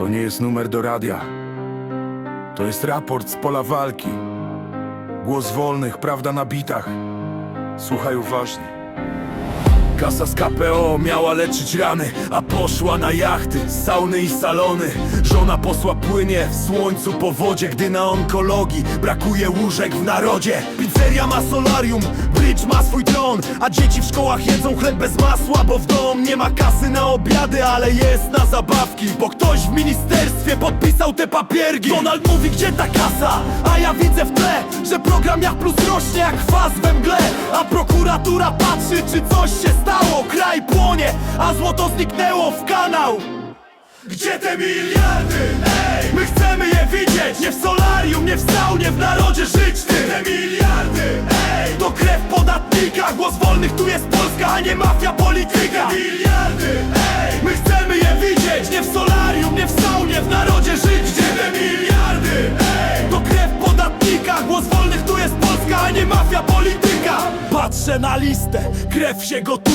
To nie jest numer do radia. To jest raport z pola walki. Głos wolnych, prawda na bitach. Słuchaj uważnie. Kasa z KPO miała leczyć rany, a poszła na jachty, sauny i salony. Żona posła płynie w słońcu po wodzie, gdy na onkologii brakuje łóżek w narodzie. Pizzeria ma solarium, bridge ma swój tron, a dzieci w szkołach jedzą chleb bez masła, bo w dom nie ma kasy na obiady, ale jest na zabawki. Bo ktoś w ministerstwie podpisał te papierki. Donald mówi, gdzie ta kasa, a ja widzę w tle, że program jak plus rośnie jak kwas we mgle, a prokuratura patrzy, czy coś się stało. Kraj płonie, a złoto zniknęło w kanał. Gdzie te miliardy? Ej, my chcemy je widzieć Nie w solarium, nie w saunie, w narodzie żyć Gdzie te miliardy? Ej, to krew podatnika Głos wolnych, tu jest Polska, a nie mafia polityka Miliardy? Ej, my chcemy je widzieć Nie w solarium, nie w saunie, w narodzie żyć Gdzie te miliardy? Ej, to krew podatnika Głos wolnych, tu jest Polska, a nie mafia polityka Patrzę na listę, krew się gotuje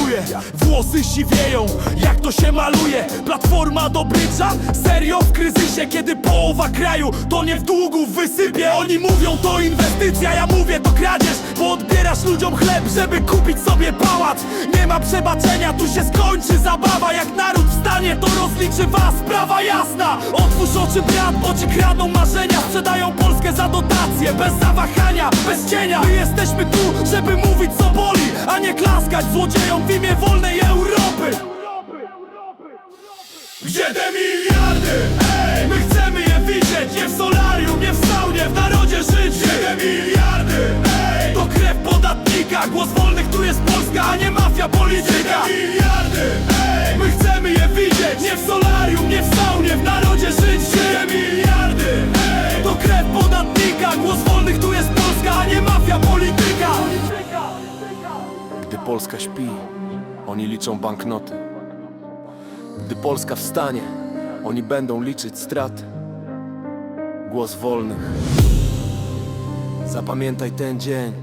Włosy siwieją, jak to się maluje. Platforma do brydża? Serio? W kryzysie, kiedy połowa kraju To nie w długu wysypie. Oni mówią to inwestycja, ja mówię to kradzież. Bo odbierasz ludziom chleb, żeby kupić sobie pałac. Nie ma przebaczenia, tu się skończy zabawa Jak naród wstanie, to rozliczy was, sprawa jasna. Otwórz oczy brat, bo ci kradną marzenia. Sprzedają Polskę za dotacje, bez zawahania, bez cienia. My jesteśmy tu, żeby mówić co boli A nie klaskać złodziejom w imię wolnej Europy. Gdzie te miliardy? Ej, my chcemy je widzieć Nie w solarium, nie w saunie, w narodzie żyć. Gdzie te miliardy? Ej, to krew podatnika Głos wolnych, tu jest Polska, a nie mafia polityka Polska śpi, oni liczą banknoty. Gdy Polska wstanie, oni będą liczyć straty. Głos wolnych. Zapamiętaj ten dzień.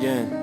Dzień.